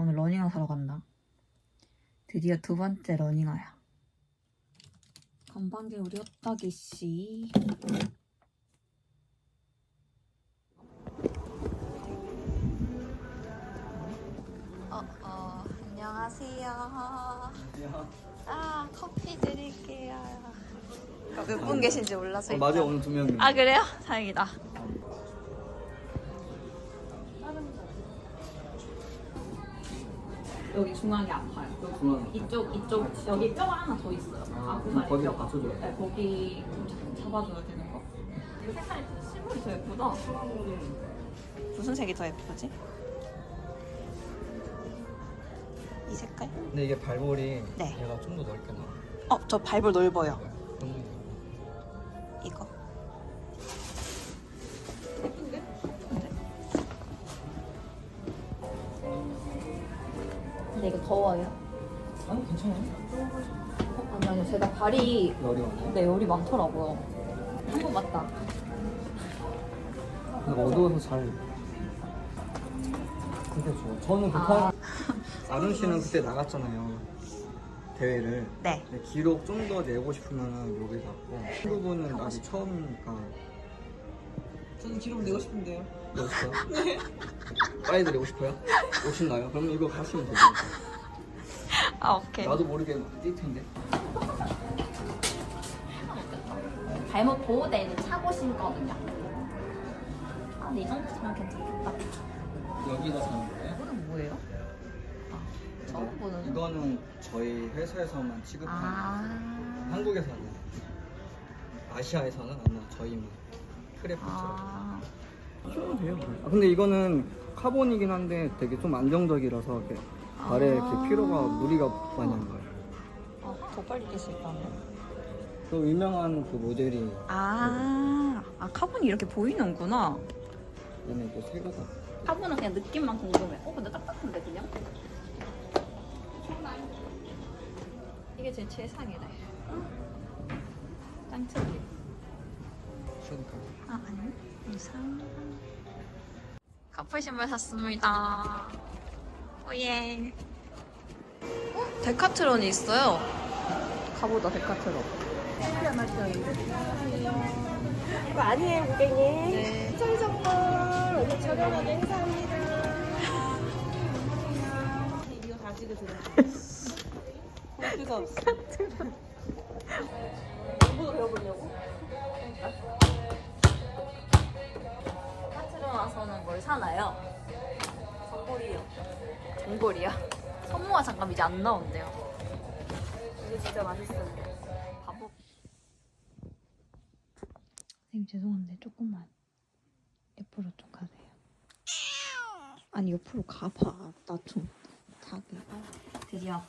오늘 러닝화 사러 간다. 드디어 두 번째 러닝화야. 건방진 우리 호떡이 씨. 어, 어, 안녕하세요. 아, 커피 드릴게요. 몇 분 계신지 몰라서. 어, 맞아 오늘 두 명이. 아, 그래요? 다행이다. 여기 중앙이 아파요. 중앙. 이쪽, 이쪽, 여기 뼈가 하나 더 있어요. 아, 아, 그럼 거기를 받쳐줘야 돼. 네, 거기 좀 잡아줘야 되는 거. 이거 색깔이 실물이 더 예쁘다. 무슨 색이 더 예쁘지? 이 색깔? 근데 이게 발볼이 네. 얘가 좀 더 넓게 나와. 어, 저 발볼 넓어요. 발이 열이 많아. 네 열이 많더라고요. 한 번 맞다. 내가 어두워서 잘. 근데 좋아. 저는 아. 급한. 아름 씨는 그때 나갔잖아요. 대회를. 네. 근데 기록 좀 더 내고 싶으면은 여기 갔고 친구분은 나도 처음이니까 저는 기록 내고 싶은데요. 내고 싶어요? 네. 빨리 내고 싶어요? 오신가요? 그럼 이거 가시면 되죠. 아 오케이. 나도 모르게 뛸 텐데. 발목 보호대는 차고 신거든요. 아 근데 이 정도면 괜찮겠다. 여기다 사는 거예요? 이거는 뭐예요? 아 저거는 이거는 저희 회사에서만 취급하는 아. 한국에서는 아시아에서는 아마 저희만 크래프트라고 아. 쓰면 돼요 아, 근데 이거는 카본이긴 한데 되게 좀 안정적이라서 이렇게 발에 아. 이렇게 피로가 무리가 많이 안 가요 아, 더 빨리 뛸수 있다네. 그 유명한 그 모델이 아, 아 카본이 이렇게 보이는구나. 얘는 이거 새거다 카본은 그냥 느낌만 궁금해. 어, 근데 딱딱한데 그냥? 이게 제 최상이네. 짱 특이. 그러니까 아, 아니. 이상. 커플 신발 샀습니다. 오예. 어? 데카트론이 있어요. 가보자, 데카트론. 이거 아니에요, 고객님. 네. 추천 선물 오늘 저렴하게 행사합니다. 이거 다 찍어드려. 볼 수가 없어. 이거 배워보려고? 데카트론 와서는 뭘 사나요? 정보리요. 전골이야. 선무가 잠깐 이제 안 나온대요. 이거 진짜 맛있어요. 바보. 선생님 죄송한데 조금만 옆으로 좀 가세요. 아니 옆으로 가봐. 나 좀 자기. 드디어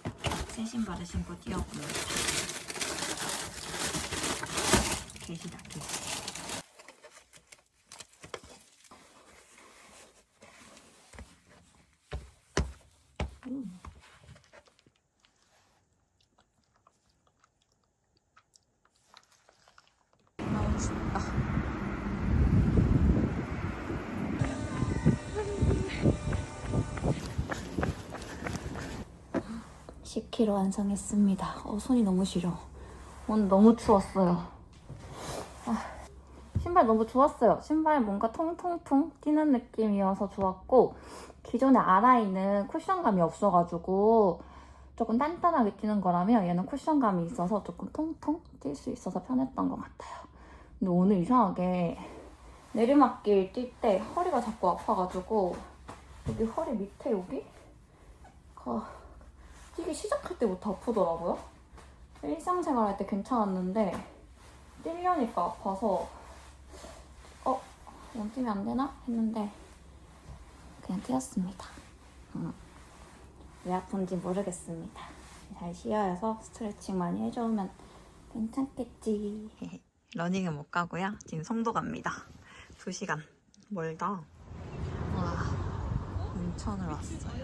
새 신발을 신고 뛰어봅니다. 계시다 계시. (10kg) 완성했습니다. 어 손이 너무 시려. 오늘 너무 추웠어요. 아, 신발 너무 좋았어요. 신발 뭔가 통통통 뛰는 느낌이어서 좋았고 기존의 아라이는 쿠션감이 없어가지고 조금 단단하게 뛰는 거라면 얘는 쿠션감이 있어서 조금 통통 뛸 수 있어서 편했던 것 같아요. 근데 오늘 이상하게 내리막길 뛸 때 허리가 자꾸 아파가지고 여기 허리 밑에 여기? 가 뛰기 시작할 때부터 아프더라고요. 일상생활 할 때 괜찮았는데 뛰려니까 아파서 어? 못 뛰면 안 되나? 했는데 그냥 뛰었습니다. 음. 왜 아픈지 모르겠습니다. 잘 쉬어야 해서 스트레칭 많이 해주면 괜찮겠지. 러닝은 못 가고요. 지금 송도 갑니다. 2시간. 멀다. 와, 인천을 왔어요.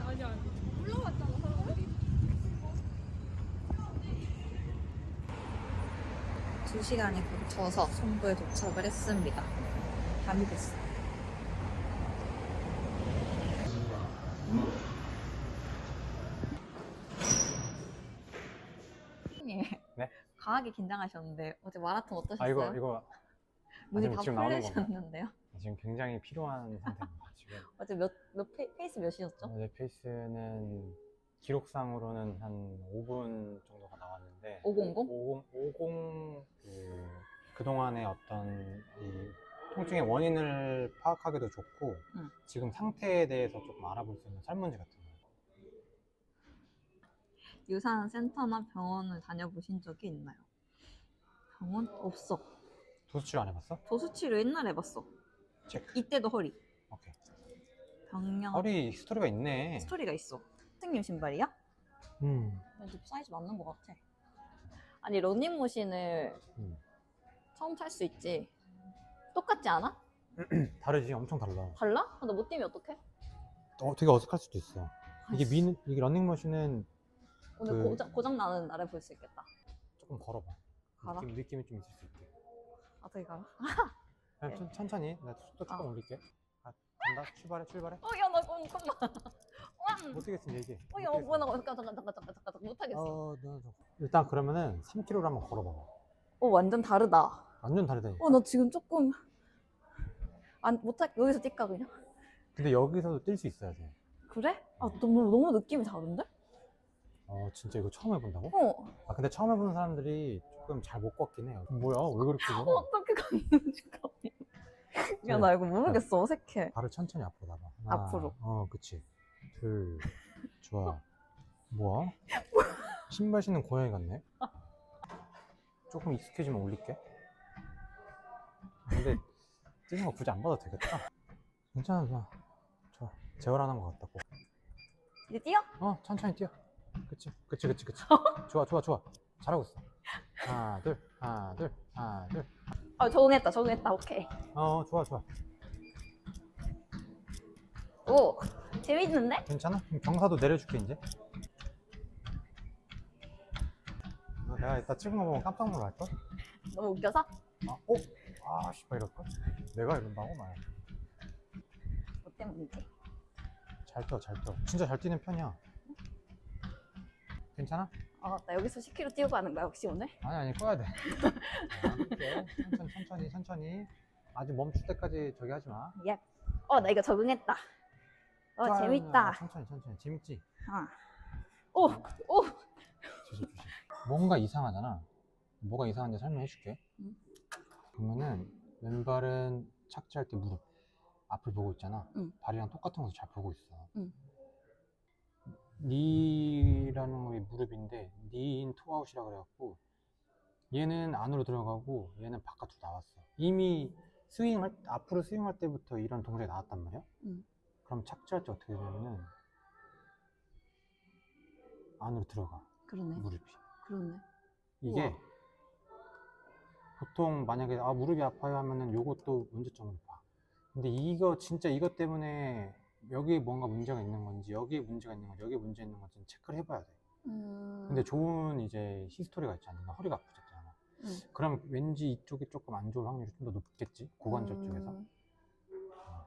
2시간이 걸쳐서 송부에 도착을 했습니다. 밤이 됐어요. 네? 네? 강하게 긴장하셨는데 어제 마라톤 어떠셨어요? 아 이거 이거 눈이 다 풀리셨는데요? 지금 굉장히 필요한 상태입니다. 지금 어제 몇, 몇 페이스 몇이었죠? 어제 페이스는 기록상으로는 한 5분 정도 가 나왔는데 500? 50, 50 그, 그동안의 어떤 이 통증의 원인을 파악하기도 좋고 응. 지금 상태에 대해서 조금 알아볼 수 있는 설문지 같은 거. 유산 센터나 병원을 다녀보신 적이 있나요? 병원 없어. 도수치료 안 해봤어? 도수치료 옛날에 해봤어. 체크. 이때도 허리. 오케이. 병영 허리 스토리가 있네. 스토리가 있어. 선생님 신발이야? 음. 왠지 사이즈 맞는 것 같아. 아니 러닝머신을 음. 처음 탈 수 있지. 똑같지 않아? 다르지, 엄청 달라. 달라? 나 못 뛰면 어떡해? 어, 되게 어색할 수도 있어. 이게. 미 이게 런닝머신은 오늘 그- 고장, 고장 나는 날에 볼수 있겠다. 조금 걸어봐. 걸어? 느낌, 느낌이 좀 있을 수 있게. 어떻게 가라? 그냥 천, 천천히. 나 속도 조금 어. 올릴게. 아, 간다. 출발해, 출발해. 어, 야, 나 잠깐만. 왕! 못 뛰겠으면 얘기해. 어, 야, 어, 뭐야, 나 잠깐, 잠깐, 잠깐, 잠깐, 잠깐, 못하겠어. 어, 일단 그러면은 3km를 한번 걸어봐봐. 어, 완전 다르다. 완전 다르다니까. 어, 나 지금 조금 안 못할 여기서 뛸까 그냥? 근데 여기서도 뛸 수 있어야 돼. 그래? 아, 너무 너무 느낌이 다른데? 어, 진짜 이거 처음 해본다고? 어, 아, 근데 처음 해보는 사람들이 조금 잘 못 걷긴 해요. 뭐야? 왜 그렇게 걸어? 어떻게 걷는지 야, 나 이거 모르겠어. 어색해. 발을 천천히 앞으로 나봐. 하나, 앞으로. 어, 그치. 둘, 좋아. 뭐야? 신발 신는 고양이 같네? 조금 익숙해지면 올릴게. 근데 뛰는 거 굳이 안 봐도 되겠다. 괜찮아, 좋아. 좋아. 재활하는 것 같다고. 이제 뛰어? 어, 천천히 뛰어. 그치, 그치, 그치, 그치. 좋아, 좋아, 좋아. 잘하고 있어. 하나, 둘, 하나, 둘, 하나, 둘. 아, 적응했다. 적응했다. 오케이. 어, 좋아, 좋아. 오, 재밌는데? 괜찮아? 그럼 경사도 내려줄게 이제. 아, 내가 이따 찍은 거 보면 깜짝 놀랄걸? 너무 웃겨서? 아, 어? 아, 씨발 이럴걸? 내가 이런다고 말야 뭐 때문이지? 잘 뛰어, 잘 뛰어. 진짜 잘 뛰는 편이야. 괜찮아? 아, 나 여기서 10km 뛰고 가는 거야, 혹시 오늘? 아니, 아니, 꺼야 돼. 아, 이렇게 천천히, 천천히, 천천히. 아직 멈출 때까지 저기 하지 마. 예. 어, 나 이거 적응했다. 어, 좋아, 재밌다. 천천히, 천천히. 재밌지? 아. 오, 오. 조심, 조심. 뭔가 이상하잖아. 뭐가 이상한지 설명해 줄게. 응. 보면은 왼발은 착지할 때 무릎 앞을 보고 있잖아. 응. 발이랑 똑같은 곳을 잘 보고 있어. 응. 니라는 게 무릎인데 니인 투아웃이라 그래갖고 얘는 안으로 들어가고 얘는 바깥으로 나왔어. 이미 스윙할 앞으로 스윙할 때부터 이런 동작이 나왔단 말이야. 응. 그럼 착지할 때 어떻게 되냐면은 안으로 들어가 그러네. 무릎이. 그러네. 이게 우와. 보통 만약에 아 무릎이 아파요 하면은 요것도 문제점으로 봐. 근데 이거 진짜 이것 때문에 여기에 뭔가 문제가 있는 건지 여기에 문제가 있는 건지 여기에 문제 있는 건지 체크를 해봐야 돼. 음. 근데 좋은 이제 히스토리가 있잖아. 나 허리가 아프셨잖아. 응. 그럼 왠지 이쪽이 조금 안 좋을 확률이 좀 더 높겠지. 고관절 쪽에서. 음.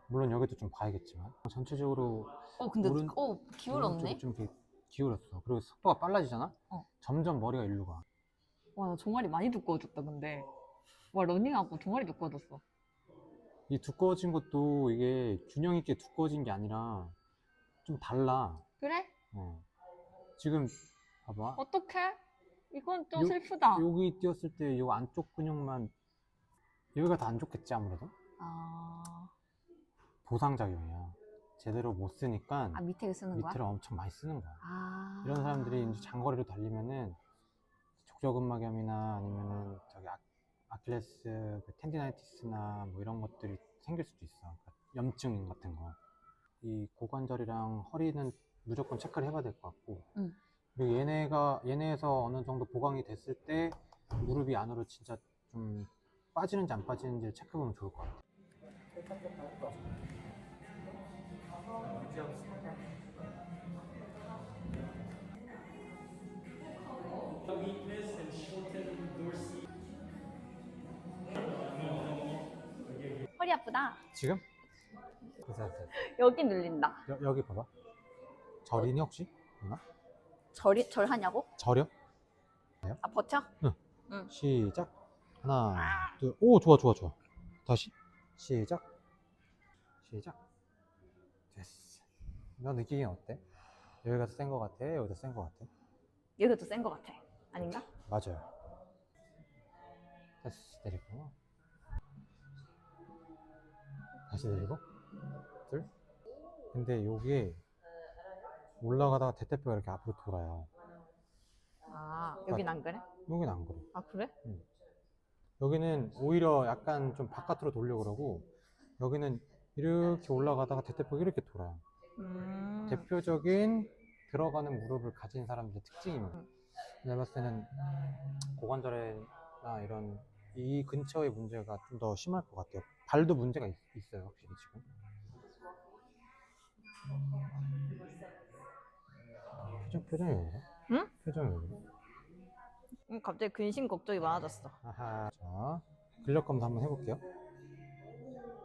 물론 여기도 좀 봐야겠지만 전체적으로 어, 근데 오른- 어, 기울었네. 좀 이렇게 기울었어. 그리고 속도가 빨라지잖아. 어. 점점 머리가 일로 가. 와, 나 종아리 많이 두꺼워졌다, 근데. 와, 러닝하고 종아리 두꺼워졌어. 이 두꺼워진 것도 이게 균형 있게 두꺼워진 게 아니라 좀 달라. 그래? 어. 지금 봐봐. 어떡해? 이건 좀 요- 슬프다. 여기 뛰었을 때요 안쪽 근육만 여기가 더 안 좋겠지 아무래도 아, 보상 작용이야. 제대로 못 쓰니까 아 밑에 쓰는 거야? 밑으로 엄청 많이 쓰는 거야. 아. 이런 사람들이 이제 장거리로 달리면은 족저근막염이나 아니면은 저기 아, 아킬레스 그 텐디나이티스나 뭐 이런 것들이 생길 수도 있어. 그러니까 염증 같은 거. 이 고관절이랑 허리는 무조건 체크를 해봐야 될 것 같고. 응. 그리고 얘네가 얘네에서 어느 정도 보강이 됐을 때 무릎이 안으로 진짜 좀 빠지는지 안 빠지는지 체크해보면 좋을 것 같아. 허리 아프다. 지금? 됐어, 됐어. 여기 눌린다. 여, 여기 봐봐. 저리니 혹시? 누나? 절이 절하냐고? 저려? 아 버텨? 응. 응. 시작. 하나, 둘, 오, 좋아, 좋아, 좋아. 다시. 시작. 시작. 됐어. 너 느끼긴 어때? 여기가 더 센 거 같아? 여기가 더 센 거 같아? 여기가 더센것 같아. 아닌가? 맞아요. 됐어. 내리고. 다시 내리고. 둘. 근데 요게 올라가다가 대퇴뼈가 이렇게 앞으로 돌아요. 아, 여긴 안 그래? 여긴 안 그래. 아, 그래? 여기는 오히려 약간 좀 바깥으로 돌려고 그러고 여기는 이렇게 올라가다가 대퇴뼈가 이렇게 돌아요. 음. 대표적인 들어가는 무릎을 가진 사람들의 특징입니다. 내가 봤을 때는 고관절이나 이런 이 근처의 문제가 좀 더 심할 것 같아요. 발도 문제가 있, 어요 확실히 지금. 표정 표정이 왜 그래? 응? 표정이 왜 그래? 음, 갑자기 근심 걱정이 많아졌어. 아하. 자, 근력 검사 한번 해볼게요.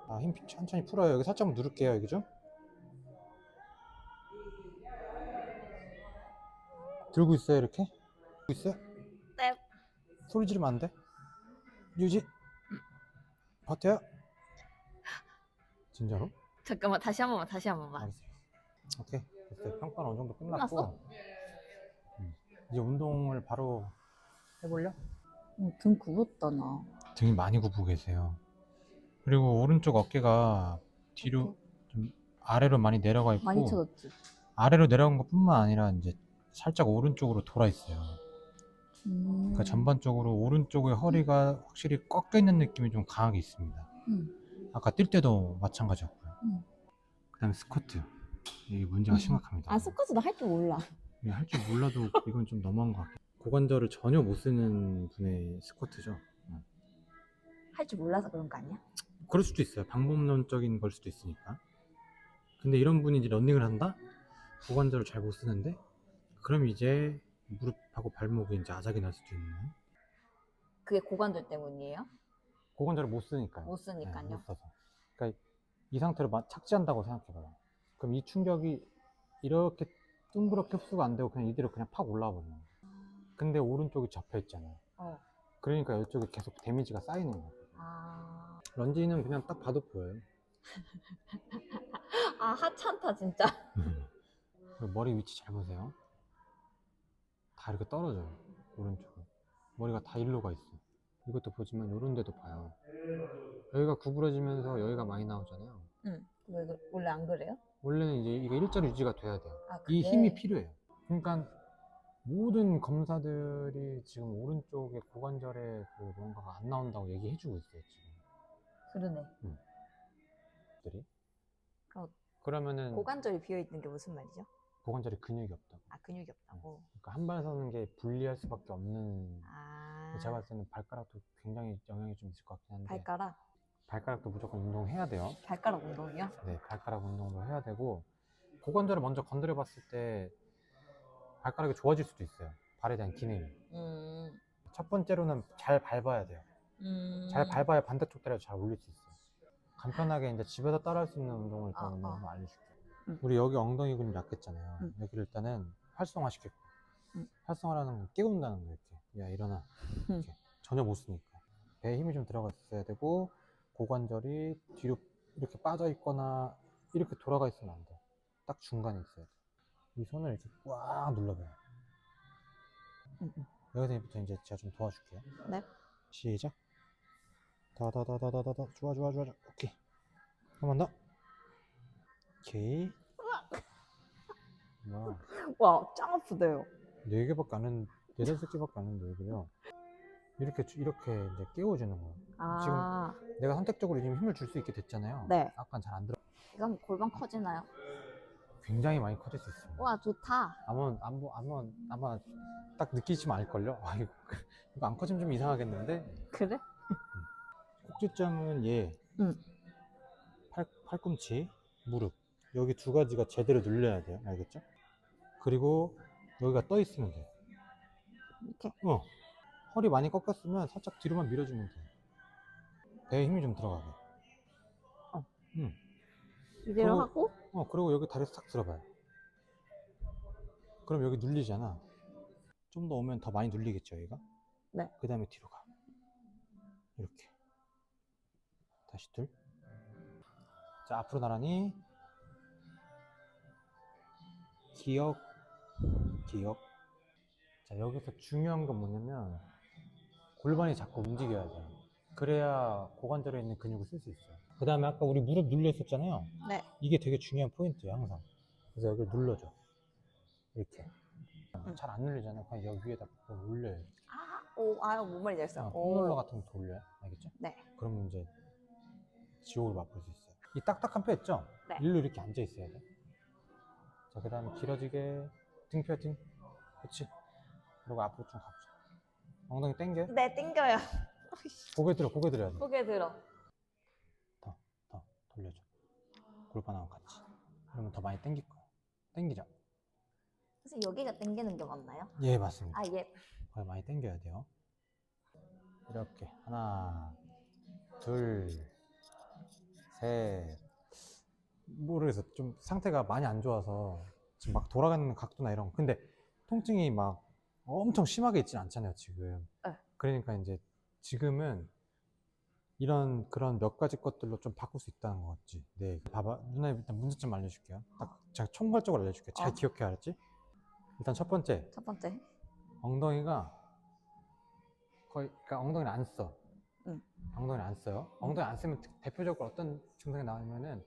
아, 힘 천천히 풀어요. 여기 살짝 누를게요. 여기 좀. 들고 있어요, 이렇게? 들고 있어요? 네. 소리 지르면 안 돼. 유지. 버텨요. 진짜로? 잠깐만, 다시 한 번만, 다시 한 번만. 알았어. 오케이. 됐어요. 평가는 어느 정도 끝났고. 끝났어? 음. 이제 운동을 바로 해볼려? 어, 등 굽었다, 나. 등이 많이 굽고 계세요. 그리고 오른쪽 어깨가 뒤로 좀 아래로 많이 내려가 있고 많이 쳐졌지? 아래로 내려간 것뿐만 아니라 이제 살짝 오른쪽으로 돌아 있어요. 음. 그러니까 전반적으로 오른쪽의 허리가 확실히 꺾여 있는 느낌이 좀 강하게 있습니다. 음. 아까 뛸 때도 마찬가지였고요. 음. 그다음에 스쿼트 이게 문제가 음. 심각합니다. 아, 스쿼트 나 할 줄 몰라. 할 줄 몰라도 이건 좀 너무한 것 같아요. 고관절을 전혀 못 쓰는 분의 스쿼트죠. 음. 할줄 몰라서 그런 거 아니야? 그럴 수도 있어요. 방법론적인 걸 수도 있으니까. 근데 이런 분이 이제 런닝을 한다? 고관절을 잘 못 쓰는데? 그럼 이제 무릎하고 발목이 이제 아작이 날 수도 있는. 그게 고관절 때문이에요? 고관절을 못 쓰니까요. 못 네, 쓰니까요. 못 써서. 그러니까 이 상태로 마- 착지한다고 생각해봐요. 그럼 이 충격이 이렇게 둥그렇게 흡수가 안 되고 그냥 이대로 그냥 팍 올라와 버리는 거예요. 근데 오른쪽이 접혀 있잖아요. 어. 그러니까 이쪽에 계속 데미지가 쌓이는 거예요. 아, 런지는 그냥 딱 봐도 보여요. 아 하찮다 진짜. 그리고 머리 위치 잘 보세요. 다 이렇게 떨어져요. 오른쪽은. 머리가 다 일로 가 있어. 이것도 보지만 요런 데도 봐요. 여기가 구부러지면서 여기가 많이 나오잖아요. 응. 왜 그- 원래 안 그래요? 원래는 이제 이게 일자로 유지가 돼야 돼요. 아, 이? 힘이 필요해요. 그러니까 모든 검사들이 지금 오른쪽에 고관절에 그 뭔가가 안 나온다고 얘기해주고 있어요, 지금. 그러네. 들이. 어, 그러면은 고관절이 비어 있는 게 무슨 말이죠? 고관절에 근육이 없다고. 아 근육이 없다고. 그러니까 한 발 서는 게 불리할 수밖에 없는 아. 제가 봤을 때는 발가락도 굉장히 영향이 좀 있을 것 같긴 한데 발가락. 발가락도 무조건 운동해야 돼요. 발가락 운동이요? 네, 발가락 운동도 해야 되고 고관절을 먼저 건드려 봤을 때 발가락이 좋아질 수도 있어요. 발에 대한 기능이. 음. 첫 번째로는 잘 밟아야 돼요. 음. 잘 밟아야 반대쪽 다리가 잘 올릴 수 있어요. 간편하게 이제 집에서 따라할 수 있는 운동을 일단 아, 아. 알려줄게요. 음. 우리 여기 엉덩이 근육 약했잖아요. 음. 여기를 일단은 활성화 시켰고 음. 활성화라는 건 깨운다는 거 이렇게. 야 일어나. 음. 이렇게. 전혀 못 쓰니까. 배에 힘이 좀 들어가 있어야 되고 고관절이 뒤로 이렇게 빠져 있거나 이렇게 돌아가 있으면 안 돼. 딱 중간에 있어야 돼. 이 손을 이렇게 꽉 눌러봐요. 음, 음. 여기서부터 이제 제가 좀 도와줄게요. 네. 시작. 다다다다다다다. 좋아 좋아 좋아. 좋아. 오케이. 한 번 더. 오케이. 뭐야? 와, 짱 아프대요. 네 개밖에 안 했는데 네 다섯 개밖에 안 했는데 왜 그래요? 이렇게 주- 이렇게 이제 깨워주는 거예요. 아. 내가 선택적으로 지금 힘을 줄 수 있게 됐잖아요. 네. 아까 잘 안 들어. 하면 골반 커지나요? 굉장히 많이 커질 수 있습니다. 와, 좋다. 아마 아마 아마 아마 딱 느끼시면 알 걸요. 아 이거 이거 안 커지면 좀 이상하겠는데 그래? 꼭지점은 얘, 응. 팔, 팔꿈치, 무릎 여기 두 가지가 제대로 눌려야 돼요. 알겠죠? 그리고 여기가 떠 있으면 돼요. 이렇게. 어. 허리 많이 꺾였으면 살짝 뒤로만 밀어주면 돼요. 배에 힘이 좀 들어가게. 어. 응. 이대로 그리고- 하고 어, 그리고 여기 다리 싹 들어봐요. 그럼 여기 눌리잖아. 좀 더 오면 더 많이 눌리겠죠, 여기가? 네. 그 다음에 뒤로 가. 이렇게. 다시 둘. 자, 앞으로 나란히. 기억, 기억. 자, 여기서 중요한 건 뭐냐면, 골반이 자꾸 움직여야 돼요. 그래야 고관절에 있는 근육을 쓸 수 있어요. 그 다음에 아까 우리 무릎 눌려 있었잖아요. 네. 이게 되게 중요한 포인트예요, 항상. 그래서 여기를 눌러줘. 이렇게. 음. 잘안 눌리잖아. 그냥 여기 위에다 뭘 올려요. 아, 오, 아유, 뭔 말인지 알겠어요. 아, 폼롤러 같은 거 돌려요. 알겠죠? 네. 그러면 이제 지옥을 맛볼 수 있어요. 이 딱딱한 뼈 있죠? 네. 일로 이렇게 앉아 있어야 돼. 자, 그 다음에 길어지게 등 펴, 등. 그렇지. 그리고 앞으로 좀 가보자. 엉덩이 당겨. 네, 땡겨요. 고개 들어, 고개 들어야 돼. 고개 들어. 더, 더 돌려줘. 골반하고 같이. 그러면 더 많이 당길 거야. 당기자. 선생님, 여기가 땡기는 게 맞나요? 예, 맞습니다. 아, 예. 거기 많이 당겨야 돼요. 이렇게 하나, 둘, 셋. 모르겠어. 좀 상태가 많이 안 좋아서 지금 막 돌아가는 각도나 이런. 거. 근데 통증이 막 엄청 심하게 있진 않잖아요, 지금. 네. 그러니까 이제 지금은 이런 그런 몇 가지 것들로 좀 바꿀 수 있다는 거 같지. 네. 봐봐. 누나 일단 문제점 알려줄게요. 딱 제가 총괄적으로 알려줄게요. 잘 어. 기억해, 알았지? 일단 첫 번째. 첫 번째. 엉덩이가 거의 그러니까 엉덩이를 안 써. 응. 엉덩이를 안 써요. 엉덩이 안 쓰면 대표적으로 어떤 증상이 나오냐면은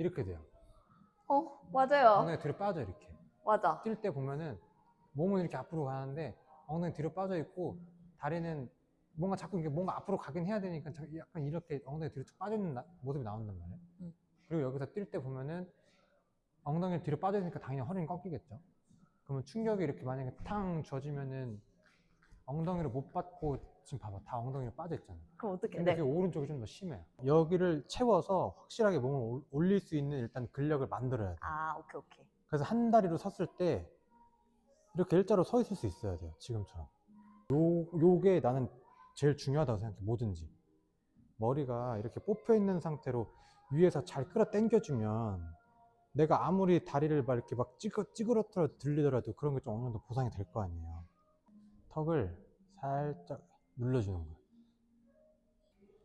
이렇게 돼요. 어, 맞아요. 엉덩이 뒤로 빠져 이렇게. 맞아. 뛸 때 보면은 몸은 이렇게 앞으로 가는데 엉덩이 뒤로 빠져 있고 다리는 뭔가 자꾸 이게 뭔가 앞으로 가긴 해야 되니까 자- 약간 이렇게 엉덩이 뒤로 쭉 빠져 있는 나- 모습이 나온단 말이에요. 응. 그리고 여기서 뛸 때 보면은 엉덩이 뒤로 빠져 있으니까 당연히 허리는 꺾이겠죠. 그러면 충격이 이렇게 만약에 탕 줘지면은 엉덩이를 못 받고 지금 봐봐 다 엉덩이로 빠져 있잖아. 그럼 어떻게? 근데 네. 그 오른쪽이 좀 더 심해요. 여기를 채워서 확실하게 몸을 올- 올릴 수 있는 일단 근력을 만들어야 돼. 아, 오케이, 오케이. 그래서 한 다리로 섰을 때 이렇게 일자로 서 있을 수 있어야 돼요. 지금처럼. 요, 요게 나는 제일 중요하다고 생각해. 뭐든지. 머리가 이렇게 뽑혀 있는 상태로 위에서 잘 끌어 당겨주면 내가 아무리 다리를 막 이렇게 막 찌그, 찌그러뜨려 들리더라도 그런 게 좀 어느 정도 보상이 될 거 아니에요. 턱을 살짝 눌러주는 거예요.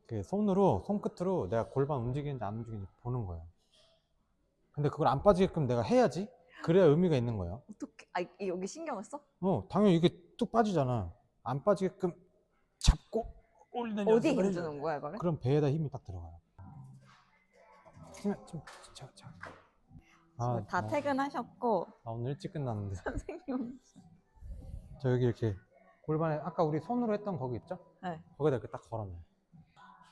그 손으로, 손끝으로 내가 골반 움직이는지 안 움직이는지 보는 거예요. 근데 그걸 안 빠지게끔 내가 해야지. 그래야 의미가 있는 거예요. 어떻게? 아, 이- 여기 신경을 써? 어, 당연히 이게 뚝 빠지잖아. 안 빠지게끔 잡고 올리는 연습을 힘. 주는 거야, 이거를? 그럼 배에다 힘이 딱 들어가요. 힘, 좀, 자, 자. 아, 다 나, 퇴근하셨고 나 오늘 일찍 끝났는데. 선생님 저 여기 이렇게 골반에 아까 우리 손으로 했던 거기 있죠? 네. 거기다 이렇게 딱 걸어놔요.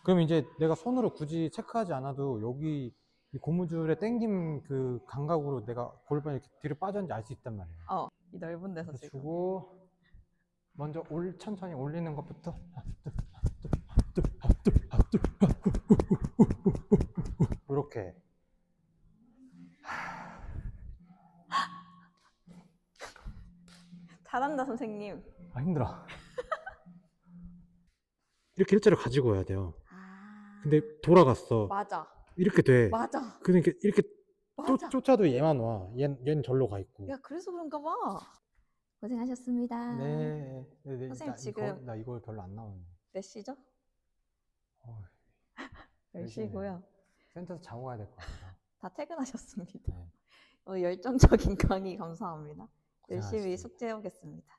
그럼 이제 내가 손으로 굳이 체크하지 않아도 여기 이 고무줄의 당김 그 감각으로 내가 골반이 이렇게 뒤로 빠졌는지 알 수 있단 말이에요. 어, 이 넓은 데서 지금 주고 먼저 올 천천히 올리는 것부터 이렇게 잘한다 선생님. 아 힘들어 이렇게 일자로 가지고 와야 돼요 아, 근데 돌아갔어 맞아, 이렇게 돼 맞아, 그러니까 이렇게 쫓, 맞아. 쫓 아도 얘만 와 얘, 얘는 절로 가 있고 야 그래서 그런가 봐. 고생하셨습니다. 네, 네, 네. 선생님 나 지금- 이거, 나 이거 별로 안 나오는데 몇 시죠? 어, 10시고요. 센터에서 자고 가야 될 것 같아요 다 퇴근하셨습니다. 네. 어, 열정적인 강의 감사합니다. 열심히 고생하셨습니다. 숙제해 오겠습니다.